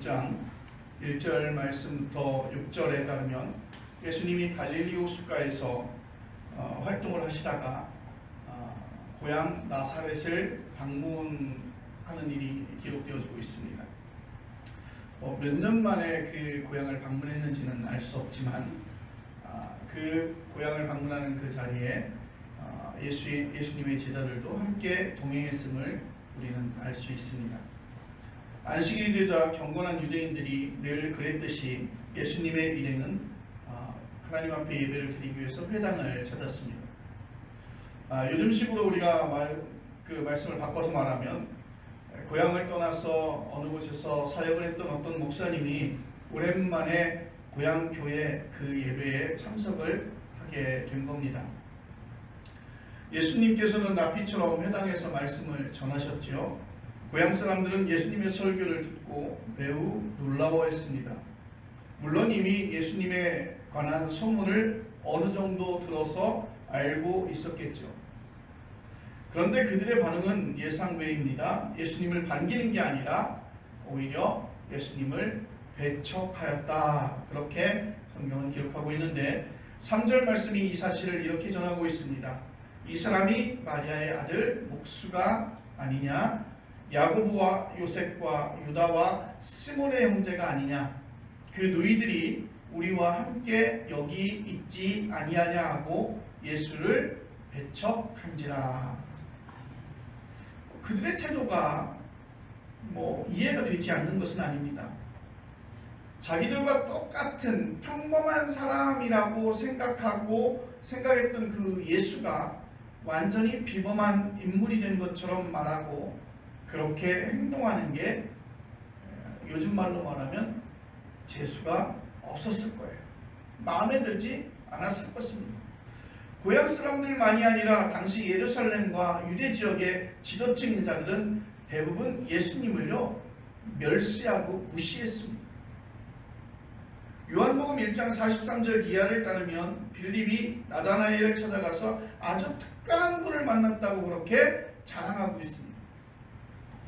16장 1절 말씀부터 6절에 따르면 예수님이 갈릴리 호수가에서 어, 활동을 하시다가 어, 고향 나사렛을 방문하는 일이 기록되어지고 있습니다. 어, 몇년 만에 그 고향을 방문했는지는 알 수 없지만 어, 그 고향을 방문하는 그 자리에 어, 예수, 예수님의 제자들도 함께 동행했음을 우리는 알 수 있습니다. 안식일이 되자 경건한 유대인들이 늘 그랬듯이 예수님의 일행은 아, 하나님 앞에 예배를 드리기 위해서 회당을 찾았습니다. 아, 요즘식으로 우리가 말, 그 말씀을 바꿔서 말하면 고향을 떠나서 어느 곳에서 사역을 했던 어떤 목사님이 오랜만에 고향 교회 그 예배에 참석을 하게 된 겁니다. 예수님께서는 나피처럼 회당에서 말씀을 전하셨지요. 고향 사람들은 예수님의 설교를 듣고 매우 놀라워했습니다. 물론 이미 예수님에 관한 소문을 어느 정도 들어서 알고 있었겠죠. 그런데 그들의 반응은 예상 외입니다. 예수님을 반기는 게 아니라 오히려 예수님을 배척하였다. 그렇게 성경은 기록하고 있는데 3절 말씀이 이 사실을 이렇게 전하고 있습니다. 이 사람이 마리아의 아들 목수가 아니냐? 야고보와 요셉과 유다와 시몬의 형제가 아니냐? 그 누이들이 우리와 함께 여기 있지 아니하냐 하고 예수를 배척한지라. 그들의 태도가 뭐 이해가 되지 않는 것은 아닙니다. 자기들과 똑같은 평범한 사람이라고 생각하고 생각했던 그 예수가 완전히 비범한 인물이 된 것처럼 말하고 그렇게 행동하는 게 요즘 말로 말하면 재수가 없었을 거예요. 마음에 들지 않았을 것입니다. 고향 사람들만이 아니라 당시 예루살렘과 유대 지역의 지도층 인사들은 대부분 예수님을요 멸시하고 무시했습니다. 요한복음 1장 43절 이하를 따르면 빌립이 나다나엘을 찾아가서 아주 특별한 분을 만났다고 그렇게 자랑하고 있습니다.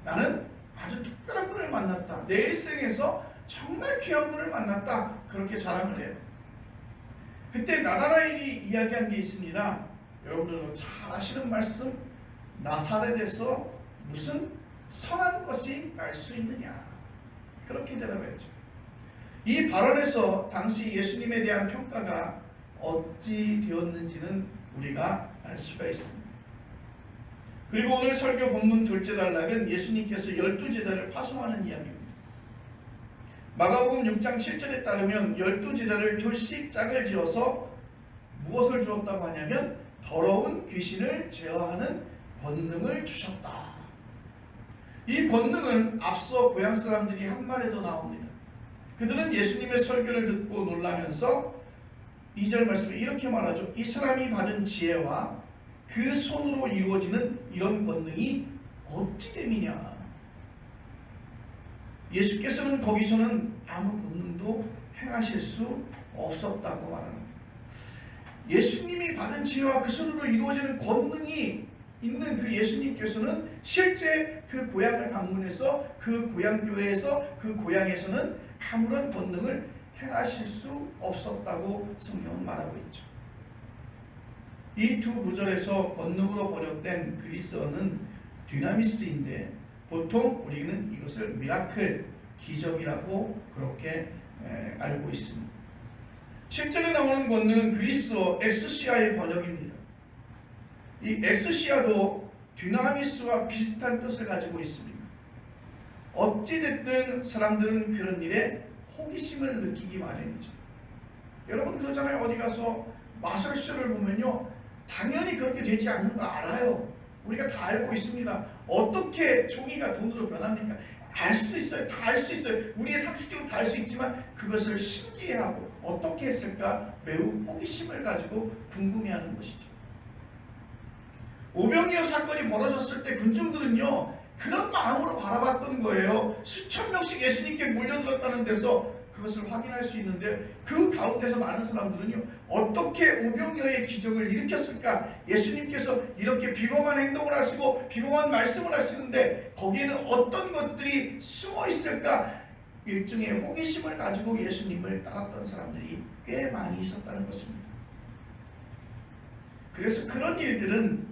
나는 아주 특별한 분을 만났다. 내 일생에서 정말 귀한 분을 만났다. 그렇게 자랑을 해요. 그때 나다나엘이 이야기한 게 있습니다. 여러분들도 잘 아시는 말씀 나사렛에서 무슨 선한 것이 날 수 있느냐 그렇게 대답했죠. 이 발언에서 당시 예수님에 대한 평가가 어찌 되었는지는 우리가 알 수가 있습니다. 그리고 오늘 설교 본문 둘째 단락은 예수님께서 열두 제자를 파송하는 이야기입니다. 마가복음 6장 7절에 따르면 열두 제자를 둘씩 짝을 지어서 무엇을 주었다고 하냐면 더러운 귀신을 제어하는 권능을 주셨다. 이 권능은 앞서 고향 사람들이 한 말에도 나옵니다. 그들은 예수님의 설교를 듣고 놀라면서 2절 말씀에 이렇게 말하죠. 이 사람이 받은 지혜와 그 손으로 이루어지는 이런 권능이 어찌 됨이냐. 예수께서는 거기서는 아무 권능도 행하실 수 없었다고 말합니다. 예수님이 받은 지혜와 그 손으로 이루어지는 권능이 있는 그 예수님께서는 실제 그 고향을 방문해서 그 고향 교회에서 그 고향에서는 아무런 권능을 행하실 수 없었다고 성경은 말하고 있죠. 이 두 구절에서 권능으로 번역된 그리스어는 dynamis인데 보통 우리는 이것을 미라클, 기적이라고 그렇게 알고 있습니다. 실제로 나오는 권능은 그리스어 엑스시아의 번역입니다. 이 엑스시아도 dynamis와 비슷한 뜻을 가지고 있습니다. 어찌됐든 사람들은 그런 일에 호기심을 느끼기 마련이죠. 여러분 그러잖아요. 어디 가서 마술쇼를 보면요. 당연히 그렇게 되지 않는 거 알아요. 우리가 다 알고 있습니다. 어떻게 종이가 돈으로 변합니까? 알 수 있어요. 다 알 수 있어요. 우리의 상식적으로 다 알 수 있지만 그것을 신기해하고 어떻게 했을까 매우 호기심을 가지고 궁금해하는 것이죠. 오병이어 사건이 벌어졌을 때 군중들은요 그런 마음으로 바라봤던 거예요. 수천 명씩 예수님께 몰려들었다는 데서 그것을 확인할 수 있는데 그 가운데서 많은 사람들은요 어떻게 오병이어의 기적을 일으켰을까 예수님께서 이렇게 비범한 행동을 하시고 비범한 말씀을 하시는데 거기에는 어떤 것들이 숨어 있을까 일종의 호기심을 가지고 예수님을 따랐던 사람들이 꽤 많이 있었다는 것입니다. 그래서 그런 일들은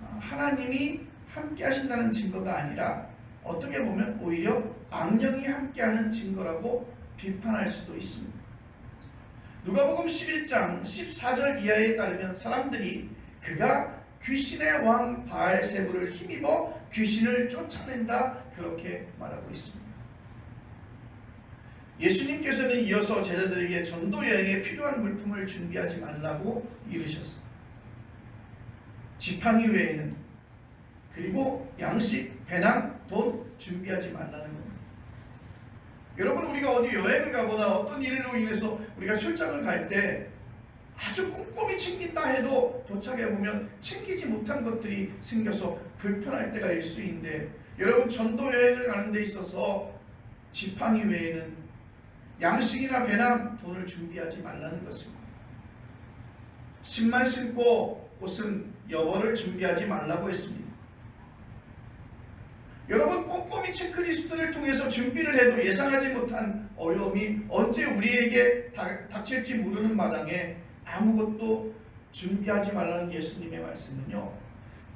어, 하나님이 함께 하신다는 증거가 아니라 어떻게 보면 오히려 악령이 함께하는 증거라고 비판할 수도 있습니다. 누가복음 11장 14절 이하에 따르면 사람들이 그가 귀신의 왕 바알세부를 힘입어 귀신을 쫓아낸다 그렇게 말하고 있습니다. 예수님께서는 이어서 제자들에게 전도 여행에 필요한 물품을 준비하지 말라고 이르셨습니다. 지팡이 외에는 그리고 양식, 배낭, 돈 준비하지 말라는 겁니다. 여러분 우리가 어디 여행을 가거나 어떤 일로 인해서 우리가 출장을 갈 때 아주 꼼꼼히 챙긴다 해도 도착해 보면 챙기지 못한 것들이 생겨서 불편할 때가 일수 있는데 여러분 전도 여행을 가는 데 있어서 지팡이 외에는 양식이나 배낭, 돈을 준비하지 말라는 것입니다. 신만 신고 옷은 여벌을 준비하지 말라고 했습니다. 여러분 꼼꼼히 체크리스트를 통해서 준비를 해도 예상하지 못한 어려움이 언제 우리에게 닥칠지 모르는 마당에 아무것도 준비하지 말라는 예수님의 말씀은요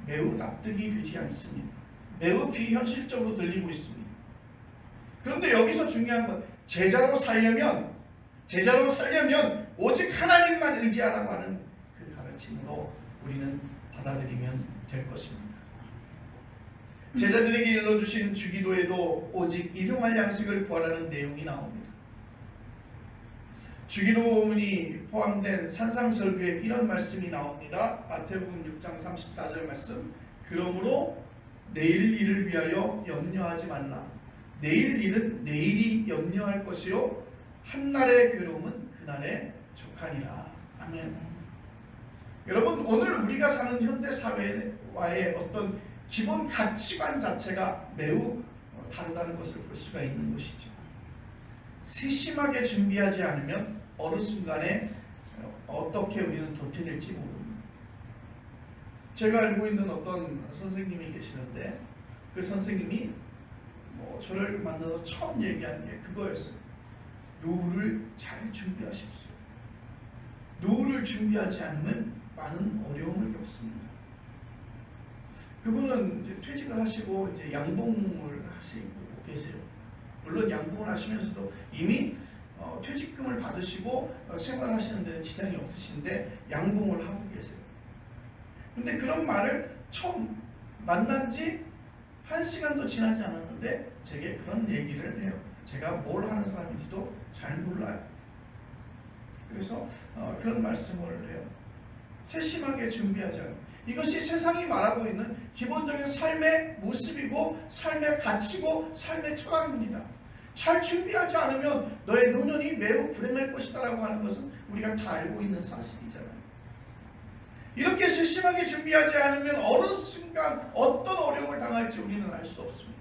매우 납득이 되지 않습니다. 매우 비현실적으로 들리고 있습니다. 그런데 여기서 중요한 건 제자로 살려면 제자로 살려면 오직 하나님만 의지하라고 하는 그 가르침으로 우리는 받아들이면 될 것입니다. 제자들에게 일러주신 주기도에도 오직 일용할 양식을 구하라는 내용이 나옵니다. 주기도문이 포함된 산상설교에 이런 말씀이 나옵니다. 마태복음 6장 34절 말씀. 그러므로 내일 일을 위하여 염려하지 말라. 내일 일은 내일이 염려할 것이요 한 날의 괴로움은 그 날의 족하니라. 아멘. 여러분 오늘 우리가 사는 현대 사회와의 어떤 기본 가치관 자체가 매우 다르다는 것을 볼 수가 있는 것이죠. 세심하게 준비하지 않으면 어느 순간에 어떻게 우리는 도태될지 모릅니다. 제가 알고 있는 어떤 선생님이 계시는데 그 선생님이 뭐 저를 만나서 처음 얘기한 게 그거였어요. 노후를 잘 준비하십시오. 노후를 준비하지 않으면 많은 어려움을 겪습니다. 그분은 이제 퇴직을 하시고 이제 양봉을 하시고 계세요. 물론 양봉을 하시면서도 이미 어, 퇴직금을 받으시고 어, 생활하시는 데 지장이 없으신데 양봉을 하고 계세요. 근데 그런 말을 처음 만난 지 한 시간도 지나지 않았는데 제게 그런 얘기를 해요. 제가 뭘 하는 사람인지도 잘 몰라요. 그래서 어, 그런 말씀을 해요. 세심하게 준비하자. 이것이 세상이 말하고 있는 기본적인 삶의 모습이고 삶의 가치고 삶의 철학입니다. 잘 준비하지 않으면 너의 노년이 매우 불행할 것이다라고 하는 것은 우리가 다 알고 있는 사실이잖아요. 이렇게 세심하게 준비하지 않으면 어느 순간 어떤 어려움을 당할지 우리는 알 수 없습니다.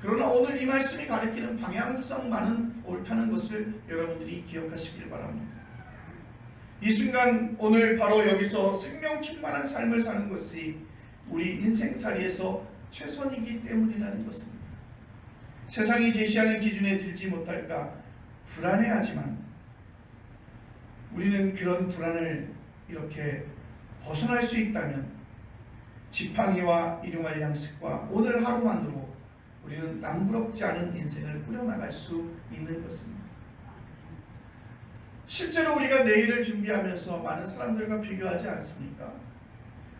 그러나 오늘 이 말씀이 가리키는 방향성만은 옳다는 것을 여러분들이 기억하시길 바랍니다. 이 순간 오늘 바로 여기서 생명 충만한 삶을 사는 것이 우리 인생살이에서 최선이기 때문이라는 것입니다. 세상이 제시하는 기준에 들지 못할까 불안해하지만 우리는 그런 불안을 이렇게 벗어날 수 있다면 지팡이와 일용할 양식과 오늘 하루만으로 우리는 남부럽지 않은 인생을 꾸려나갈 수 있는 것입니다. 실제로 우리가 내일을 준비하면서 많은 사람들과 비교하지 않습니까?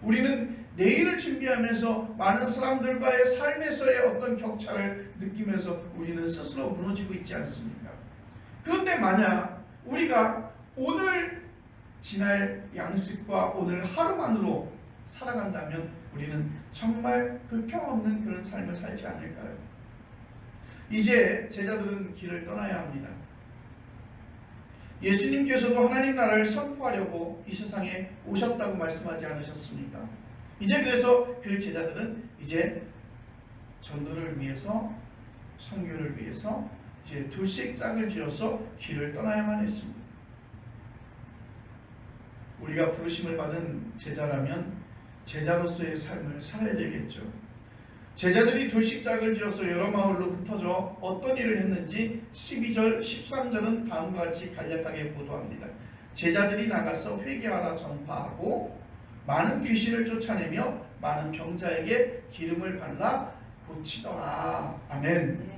우리는 내일을 준비하면서 많은 사람들과의 삶에서의 어떤 격차를 느끼면서 우리는 스스로 무너지고 있지 않습니까? 그런데 만약 우리가 오늘 지날 양식과 오늘 하루만으로 살아간다면 우리는 정말 불평없는 그런 삶을 살지 않을까요? 이제 제자들은 길을 떠나야 합니다. 예수님께서도 하나님 나라를 선포하려고 이 세상에 오셨다고 말씀하지 않으셨습니까? 이제 그래서 그 제자들은 이제 전도를 위해서 선교를 위해서 이제 둘씩 짝을 지어서 길을 떠나야만 했습니다. 우리가 부르심을 받은 제자라면 제자로서의 삶을 살아야 되겠죠. 제자들이 둘씩 짝을 지어서 여러 마을로 흩어져 어떤 일을 했는지 12절, 13절은 다음과 같이 간략하게 보도합니다. 제자들이 나가서 회개하라 전파하고 많은 귀신을 쫓아내며 많은 병자에게 기름을 발라 고치더라. 아멘.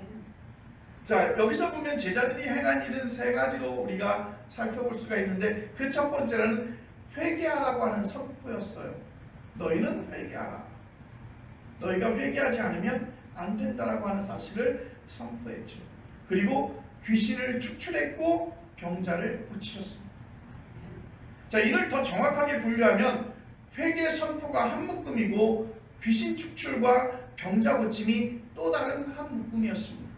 자 여기서 보면 제자들이 행한 일은 세 가지로 우리가 살펴볼 수가 있는데 그 첫 번째는 회개하라고 하는 선포였어요. 너희는 회개하라. 너희가 회개하지 않으면 안 된다라고 하는 사실을 선포했죠. 그리고 귀신을 축출했고 병자를 고치셨습니다. 자 이를 더 정확하게 분류하면 회개 선포가 한 묶음이고 귀신 축출과 병자 고침이 또 다른 한 묶음이었습니다.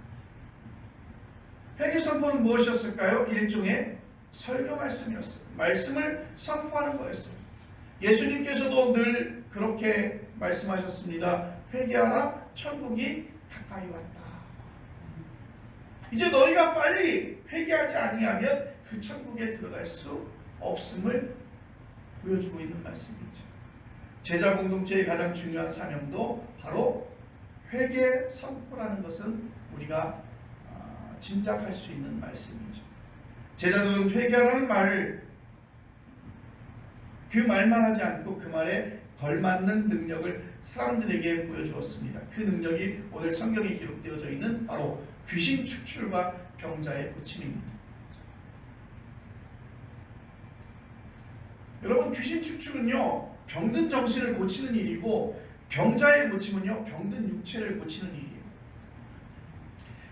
회개 선포는 무엇이었을까요? 일종의 설교 말씀이었어요. 말씀을 선포하는 거였어요. 예수님께서도 늘 그렇게 말씀하셨습니다. 회개하라 천국이 가까이 왔다. 이제 너희가 빨리 회개하지 아니하면 그 천국에 들어갈 수 없음을 보여주고 있는 말씀이죠. 제자 공동체의 가장 중요한 사명도 바로 회개 선포라는 것은 우리가 아, 짐작할 수 있는 말씀이죠. 제자들은 회개하라는 말을 그 말만 하지 않고 그 말에 걸맞는 능력을 사람들에게 보여주었습니다. 그 능력이 오늘 성경에 기록되어져 있는 바로 귀신 축출과 병자의 고침입니다. 여러분 귀신 축출은요 병든 정신을 고치는 일이고 병자의 고침은요 병든 육체를 고치는 일이에요.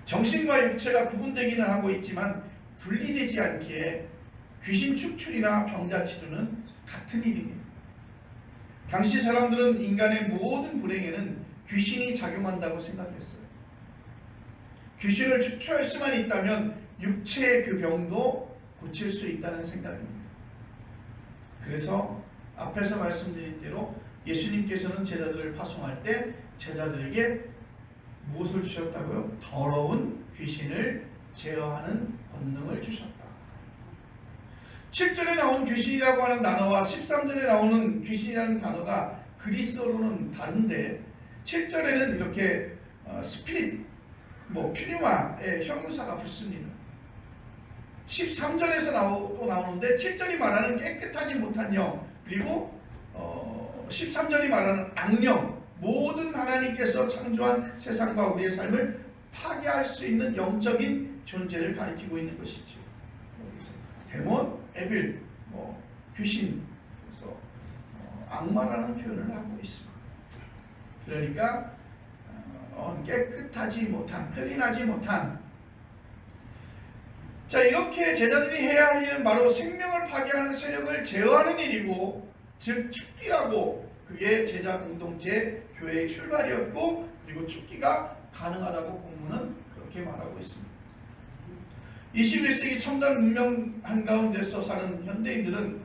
정신과 육체가 구분되기는 하고 있지만 분리되지 않기에 귀신 축출이나 병자 치료는 같은 일입니다. 당시 사람들은 인간의 모든 불행에는 귀신이 작용한다고 생각했어요. 귀신을 축출할 수만 있다면 육체의 그 병도 고칠 수 있다는 생각입니다. 그래서 앞에서 말씀드린 대로 예수님께서는 제자들을 파송할 때 제자들에게 무엇을 주셨다고요? 더러운 귀신을 제어하는 권능을 주셨다. 7절에 나온 귀신이라고 하는 단어와 13절에 나오는 귀신이라는 단어가 그리스어로는 다른데 7절에는 이렇게 어, 스피릿, 뭐 퓨뉴마의 형용사가 붙습니다. 13절에서 나오, 또 나오는데 7절이 말하는 깨끗하지 못한 영 그리고 어, 13절이 말하는 악령 모든 하나님께서 창조한 세상과 우리의 삶을 파괴할 수 있는 영적인 존재를 가리키고 있는 것이죠. 여기서 에빌, 뭐 귀신, 그래서 어, 악마라는 표현을 하고 있습니다. 그러니까 어, 깨끗하지 못한, 클린하지 못한 자 이렇게 제자들이 해야 할 일은 바로 생명을 파괴하는 세력을 제어하는 일이고 즉 축기라고 그게 제자 공동체 교회의 출발이었고 그리고 축기가 가능하다고 본문은 그렇게 말하고 있습니다. 21세기 첨단 문명 한가운데서 사는 현대인들은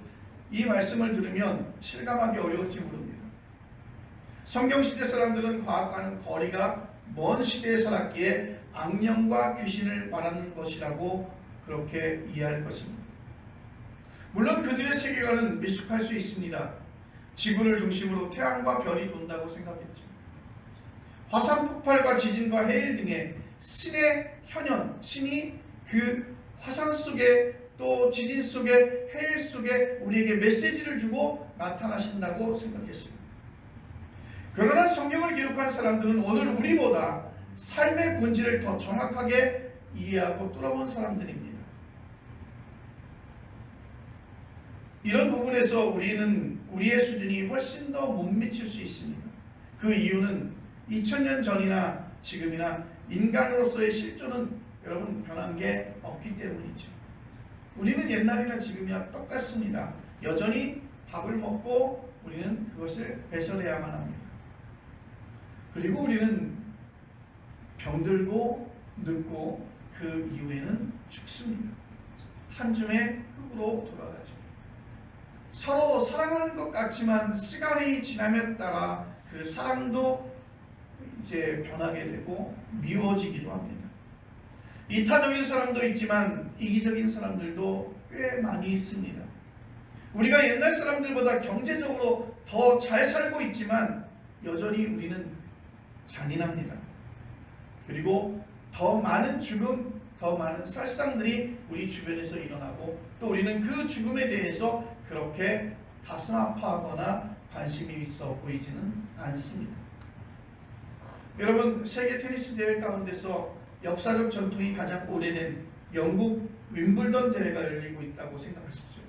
이 말씀을 들으면 실감하기 어려울지 모릅니다. 성경시대 사람들은 과학과는 거리가 먼 시대에 살았기에 악령과 귀신을 말하는 것이라고 그렇게 이해할 것입니다. 물론 그들의 세계관은 미숙할 수 있습니다. 지구를 중심으로 태양과 별이 돈다고 생각했죠. 화산 폭발과 지진과 해일 등의 신의 현현, 신이 그 화산 속에 또 지진 속에 해일 속에 우리에게 메시지를 주고 나타나신다고 생각했습니다. 그러나 성경을 기록한 사람들은 오늘 우리보다 삶의 본질을 더 정확하게 이해하고 뚫어본 사람들입니다. 이런 부분에서 우리는 우리의 수준이 훨씬 더 못 미칠 수 있습니다. 그 이유는 2000년 전이나 지금이나 인간으로서의 실존은 여러분 변한 게 없기 때문이죠. 우리는 옛날이나 지금이나 똑같습니다. 여전히 밥을 먹고 우리는 그것을 배설해야만 합니다. 그리고 우리는 병들고 늙고 그 이후에는 죽습니다. 한 줌의 흙으로 돌아가죠. 서로 사랑하는 것 같지만 시간이 지나면 따라 그 사랑도 이제 변하게 되고 미워지기도 합니다. 이타적인 사람도 있지만 이기적인 사람들도 꽤 많이 있습니다. 우리가 옛날 사람들보다 경제적으로 더 잘 살고 있지만 여전히 우리는 잔인합니다. 그리고 더 많은 죽음, 더 많은 살상들이 우리 주변에서 일어나고 또 우리는 그 죽음에 대해서 그렇게 가슴 아파하거나 관심이 있어 보이지는 않습니다. 여러분 세계 테니스 대회 가운데서 역사적 전통이 가장 오래된 영국 윈블던 대회가 열리고 있다고 생각하십시오.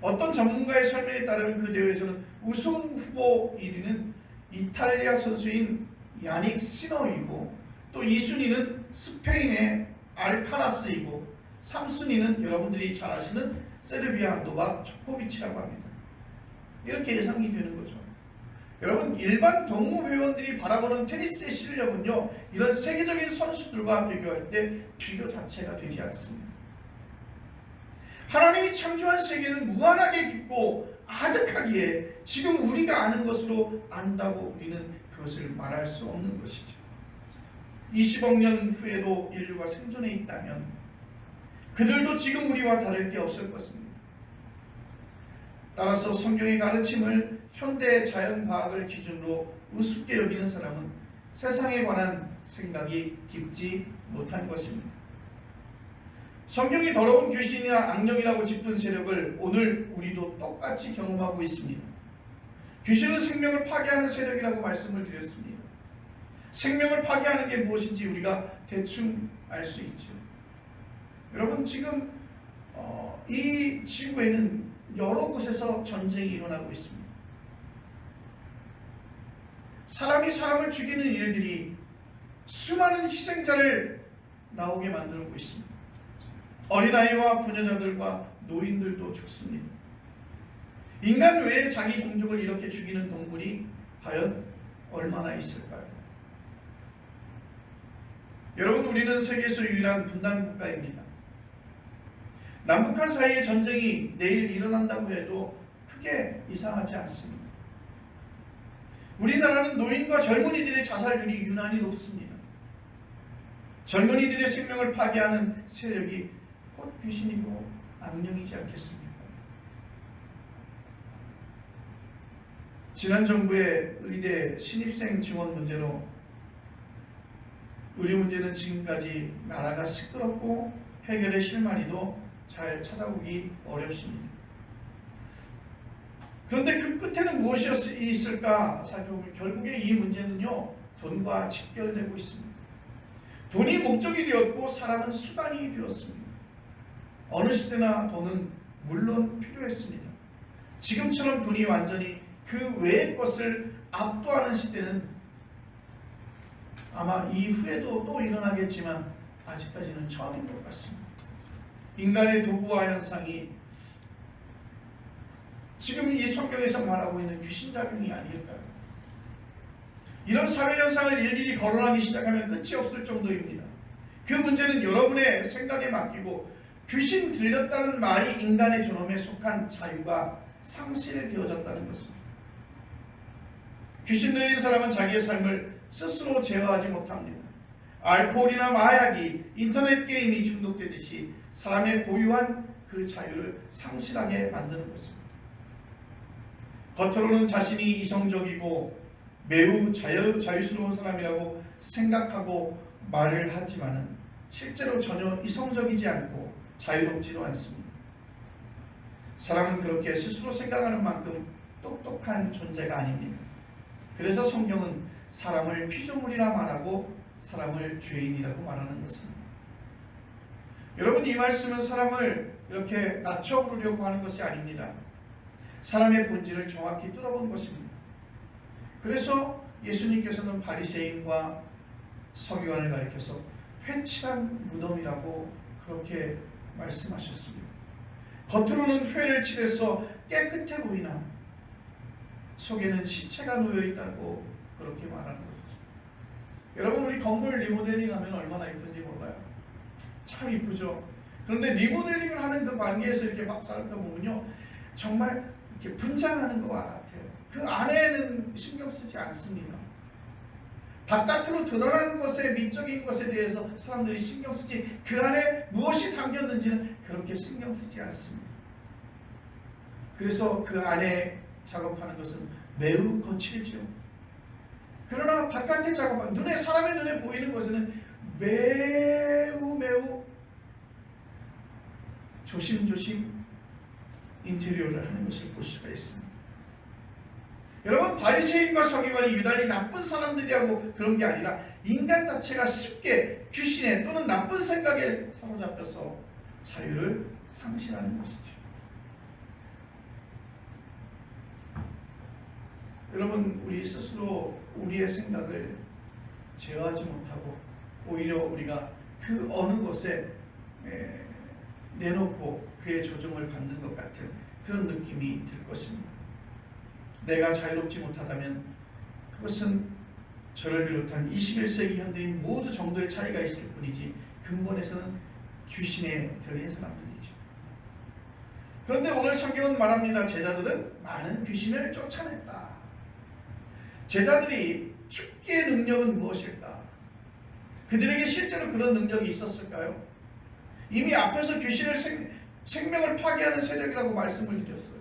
어떤 전문가의 설명에 따르면 그 대회에서는 우승 후보 1위는 이탈리아 선수인 야닉 시너이고 또 2순위는 스페인의 알카라스이고 3순위는 여러분들이 잘 아시는 세르비아 노박 조코비치라고 합니다. 이렇게 예상이 되는 거죠. 여러분 일반 동호 회원들이 바라보는 테니스의 실력은요 이런 세계적인 선수들과 비교할 때 비교 자체가 되지 않습니다. 하나님이 창조한 세계는 무한하게 깊고 아득하기에 지금 우리가 아는 것으로 안다고 우리는 그것을 말할 수 없는 것이죠. 20억 년 후에도 인류가 생존해 있다면 그들도 지금 우리와 다를 게 없을 것입니다. 따라서 성경의 가르침을 현대 자연과학을 기준으로 우습게 여기는 사람은 세상에 관한 생각이 깊지 못한 것입니다. 성경이 더러운 귀신이나 악령이라고 짚은 세력을 오늘 우리도 똑같이 경험하고 있습니다. 귀신은 생명을 파괴하는 세력이라고 말씀을 드렸습니다. 생명을 파괴하는 게 무엇인지 우리가 대충 알 수 있죠. 여러분 지금 어, 이 지구에는 여러 곳에서 전쟁이 일어나고 있습니다. 사람이 사람을 죽이는 일들이 수많은 희생자를 나오게 만들고 있습니다. 어린아이와 부녀자들과 노인들도 죽습니다. 인간 외에 자기 종족을 이렇게 죽이는 동물이 과연 얼마나 있을까요? 여러분 우리는 세계에서 유일한 분단 국가입니다. 남북한 사이의 전쟁이 내일 일어난다고 해도 크게 이상하지 않습니다. 우리나라는 노인과 젊은이들의 자살률이 유난히 높습니다. 젊은이들의 생명을 파괴하는 세력이 곧 귀신이고 악령이지 않겠습니까? 지난 정부의 의대 신입생 지원 문제로 우리 문제는 지금까지 나라가 시끄럽고 해결의 실마리도 잘 찾아보기 어렵습니다. 그런데 그 끝에는 무엇이 있을까 살펴보면 결국에 이 문제는요 돈과 직결되고 있습니다. 돈이 목적이 되었고 사람은 수단이 되었습니다. 어느 시대나 돈은 물론 필요했습니다. 지금처럼 돈이 완전히 그 외의 것을 압도하는 시대는 아마 이후에도 또 일어나겠지만 아직까지는 처음인 것 같습니다. 인간의 도구화 현상이 지금 이 성경에서 말하고 있는 귀신 작용이 아닐까요? 이런 사회 현상을 일일이 거론하기 시작하면 끝이 없을 정도입니다. 그 문제는 여러분의 생각에 맡기고 귀신 들렸다는 말이 인간의 존엄에 속한 자유가 상실되어졌다는 것입니다. 귀신 들린 사람은 자기의 삶을 스스로 제어하지 못합니다. 알코올이나 마약이 인터넷 게임이 중독되듯이 사람의 고유한 그 자유를 상실하게 만드는 것입니다. 겉으로는 자신이 이성적이고 매우 자유, 자유스러운 사람이라고 생각하고 말을 하지만은 실제로 전혀 이성적이지 않고 자유롭지도 않습니다. 사람은 그렇게 스스로 생각하는 만큼 똑똑한 존재가 아닙니다. 그래서 성경은 사람을 피조물이라 말하고 사람을 죄인이라고 말하는 것입니다. 여러분 이 말씀은 사람을 이렇게 낮춰 부르려고 하는 것이 아닙니다. 사람의 본질을 정확히 뚫어본 것입니다. 그래서 예수님께서는 바리새인과 서기관을 가리켜서 회칠한 무덤이라고 그렇게 말씀하셨습니다. 겉으로는 회를 칠해서 깨끗해 보이나 속에는 시체가 놓여 있다고 그렇게 말하는 거죠. 여러분 우리 건물 리모델링 하면 얼마나 몰라요. 참 이쁘죠. 그런데 리모델링을 하는 그 관계에서 이렇게 막 살펴보면요. 정말 이렇게 분장하는 것 같아요. 그 안에는 신경 쓰지 않습니다. 바깥으로 드러나는 것에 미적인 것에 대해서 사람들이 신경 쓰지 그 안에 무엇이 담겼는지는 그렇게 신경 쓰지 않습니다. 그래서 그 안에 작업하는 것은 매우 거칠죠. 그러나 바깥에 작업한 눈에 사람의 눈에 보이는 것은 매우 매우 조심조심 인테리어를 하는 것을 볼 수가 있습니다. 여러분 바리새인과 서기관이 유달리 나쁜 사람들이라고 그런 게 아니라 인간 자체가 쉽게 귀신에 또는 나쁜 생각에 사로잡혀서 자유를 상실하는 것이죠. 여러분 우리 스스로 우리의 생각을 제어하지 못하고 오히려 우리가 그 어느 것에 에, 내놓고 그의 조종을 받는 것 같은 그런 느낌이 들 것입니다. 내가 자유롭지 못하다면 그것은 저를 비롯한 21세기 현대인 모두 정도의 차이가 있을 뿐이지 근본에서는 귀신에 들린 사람들이죠. 그런데 오늘 성경은 말합니다. 제자들은 많은 귀신을 쫓아냈다. 제자들이 축기의 능력은 무엇일까? 그들에게 실제로 그런 능력이 있었을까요? 이미 앞에서 귀신을 생, 생명을 파괴하는 세력이라고 말씀을 드렸어요.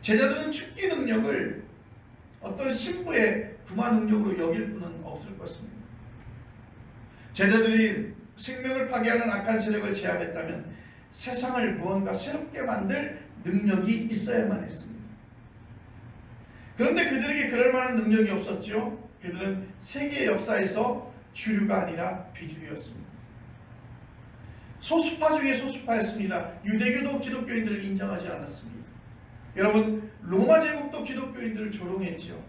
제자들은 축기 능력을 어떤 신부의 구마 능력으로 여길 분은 없을 것입니다. 제자들이 생명을 파괴하는 악한 세력을 제압했다면 세상을 무언가 새롭게 만들 능력이 있어야만 했습니다. 그런데 그들에게 그럴 만한 능력이 없었죠. 그들은 세계 역사에서 주류가 아니라 비주류였습니다. 소수파 중에 소수파였습니다. 유대교도 기독교인들을 인정하지 않았습니다. 여러분 로마 제국도 기독교인들을 조롱했지요.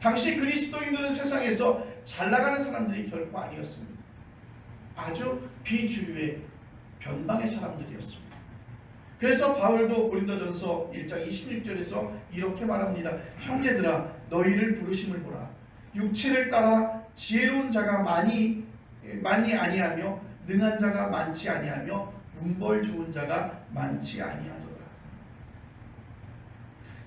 당시 그리스도인들은 세상에서 잘 나가는 사람들이 결코 아니었습니다. 아주 비주류의 변방의 사람들이었습니다. 그래서 바울도 고린도전서 1장 26절에서 이렇게 말합니다. 형제들아 너희를 부르심을 보라. 육체를 따라 지혜로운 자가 많이 많이 아니하며 능한 자가 많지 아니하며 문벌 좋은 자가 많지 아니하도다.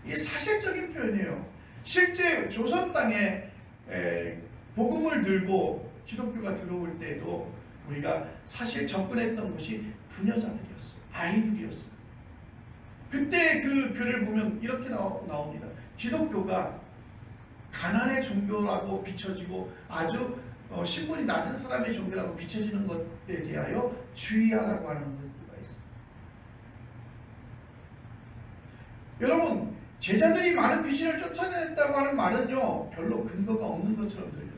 이게 사실적인 표현이에요. 실제 조선 땅에 에, 복음을 들고 기독교가 들어올 때에도 우리가 사실 접근했던 곳이 부녀자들이었어요. 아이들이었어요. 그때 그 글을 보면 이렇게 나옵니다. 기독교가 가난의 종교라고 비춰지고 아주 어, 신분이 낮은 사람의 종교라고 비춰지는 것에 대하여 주의하라고 하는 문구가 있습니다. 여러분 제자들이 많은 귀신을 쫓아냈다고 하는 말은요 별로 근거가 없는 것처럼 들려요.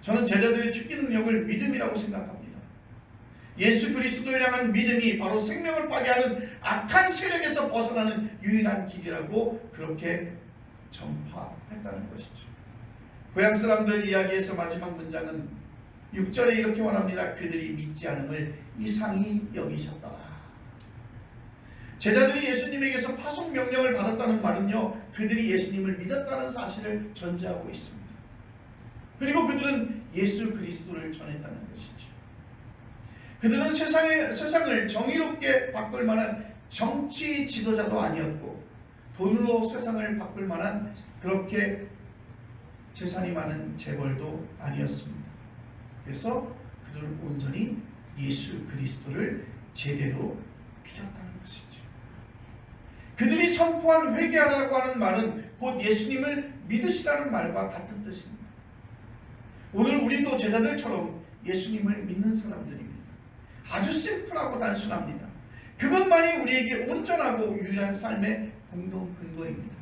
저는 제자들의 축기 능력을 믿음이라고 생각합니다. 예수 그리스도를 향한 믿음이 바로 생명을 파괴하는 악한 세력에서 벗어나는 유일한 길이라고 그렇게 전파했다는 것이죠. 고향 사람들 이야기에서 마지막 문장은 6절에 이렇게 말합니다. 그들이 믿지 않음을 이상히 여기셨더라. 제자들이 예수님에게서 파송 명령을 받았다는 말은요. 그들이 예수님을 믿었다는 사실을 전제하고 있습니다. 그리고 그들은 예수 그리스도를 전했다는 것이죠. 그들은 세상에, 세상을 정의롭게 바꿀 만한 정치 지도자도 아니었고 돈으로 세상을 바꿀 만한 그렇게 재산이 많은 재벌도 아니었습니다. 그래서 그들은 온전히 예수 그리스도를 제대로 믿었다는 것이죠. 그들이 선포한 회개하라고 하는 말은 곧 예수님을 믿으시라는 말과 같은 뜻입니다. 오늘 우리도 제자들처럼 예수님을 믿는 사람들입니다. 아주 심플하고 단순합니다. 그것만이 우리에게 온전하고 유일한 삶의 공동 근거입니다.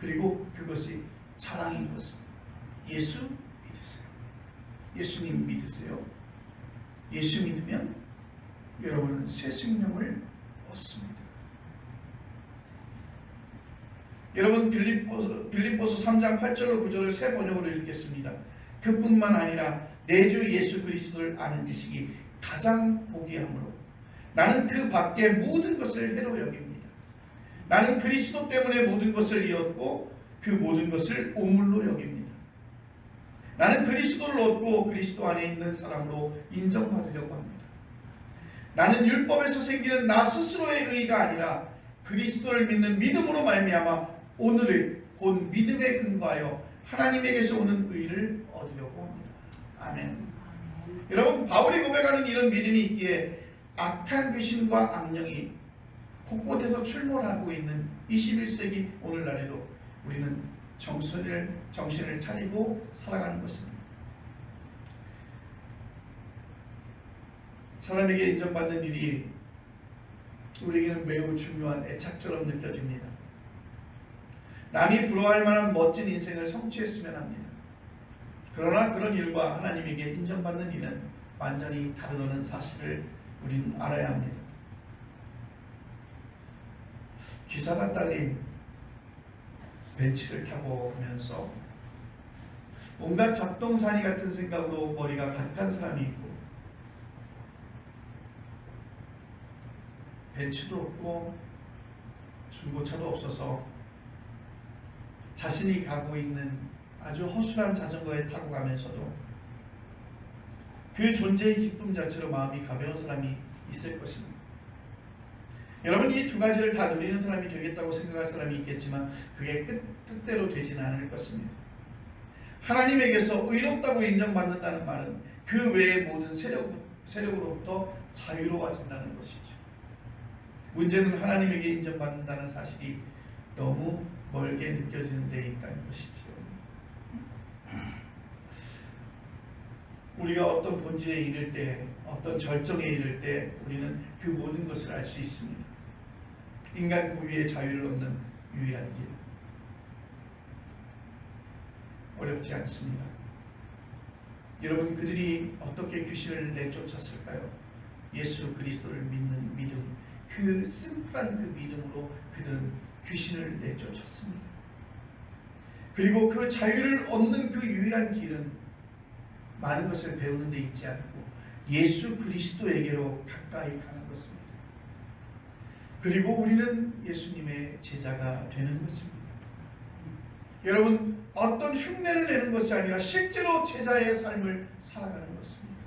그리고 그것이 사랑인 것입니다. 예수 믿으세요. 예수님 믿으세요. 예수 믿으면 여러분은 새 생명을 얻습니다. 여러분 빌립보서, 빌립보서 3장 8절로 9절을 새 번역으로 읽겠습니다. 그뿐만 아니라 내 주 예수 그리스도를 아는 지식이 가장 고귀함으로 나는 그 밖의 모든 것을 해로 여깁니다. 나는 그리스도 때문에 모든 것을 잃었고 그 모든 것을 오물로 여깁니다. 나는 그리스도를 얻고 그리스도 안에 있는 사람으로 인정받으려고 합니다. 나는 율법에서 생기는 나 스스로의 의가 아니라 그리스도를 믿는 믿음으로 말미암아 오늘을 곧 믿음에 근거하여 하나님에게서 오는 의를 얻으려고 합니다. 아멘. 여러분 바울이 고백하는 이런 믿음이 있기에 악한 귀신과 악령이 곳곳에서 출몰하고 있는 21세기 오늘날에도 우리는 정신을 정신을 차리고 살아가는 것입니다. 사람에게 인정받는 일이 우리에게는 매우 중요한 애착처럼 느껴집니다. 남이 부러워할 만한 멋진 인생을 성취했으면 합니다. 그러나 그런 일과 하나님에게 인정받는 일은 완전히 다르다는 사실을 우리는 알아야 합니다. 기사가 딸린 벤치를 타고 오면서 온갖 잡동사니 같은 생각으로 머리가 가득한 사람이 있고 벤츠도 없고 중고차도 없어서 자신이 가고 있는 아주 허술한 자전거에 타고 가면서도 그 존재의 기쁨 자체로 마음이 가벼운 사람이 있을 것입니다. 여러분 이 두 가지를 다 누리는 사람이 되겠다고 생각할 사람이 있겠지만 그게 끝, 뜻대로 되지는 않을 것입니다. 하나님에게서 의롭다고 인정받는다는 말은 그 외의 모든 세력, 세력으로부터 자유로워진다는 것이죠. 문제는 하나님에게 인정받는다는 사실이 너무 멀게 느껴지는 데 있다는 것이죠. 우리가 어떤 본질에 이를 때, 어떤 절정에 이를 때 우리는 그 모든 것을 알 수 있습니다. 인간 고유의 자유를 얻는 유일한 길. 어렵지 않습니다. 여러분 그들이 어떻게 귀신을 내쫓았을까요? 예수 그리스도를 믿는 믿음, 그 심플한 그 믿음으로 그들은 귀신을 내쫓았습니다. 그리고 그 자유를 얻는 그 유일한 길은 많은 것을 배우는 데 있지 않고 예수 그리스도에게로 가까이 가는 것입니다. 그리고 우리는 예수님의 제자가 되는 것입니다. 여러분 어떤 흉내를 내는 것이 아니라 실제로 제자의 삶을 살아가는 것입니다.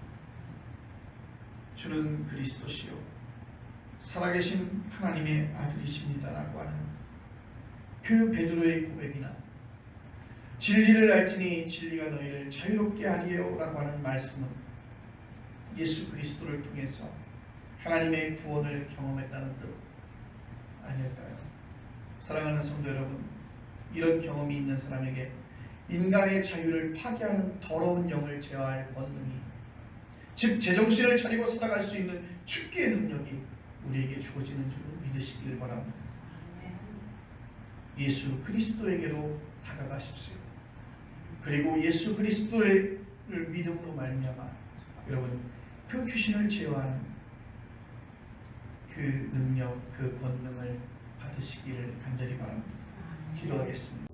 주는 그리스도시요 살아계신 하나님의 아들이십니다라고 하는 그 베드로의 고백이나 진리를 알지니 진리가 너희를 자유롭게 하리요라고 하는 말씀은 예수 그리스도를 통해서 하나님의 구원을 경험했다는 뜻 아닐까요? 사랑하는 성도 여러분, 이런 경험이 있는 사람에게 인간의 자유를 파괴하는 더러운 영을 제어할 권능이 즉 제정신을 차리고 살아갈 수 있는 축기의 능력이 우리에게 주어지는 줄 믿으시길 바랍니다. 예수 그리스도에게로 다가가십시오. 그리고 예수 그리스도를 믿음으로 말미암아 여러분 그 귀신을 제어하는 그 능력, 그 권능을 받으시기를 간절히 바랍니다. 기도하겠습니다.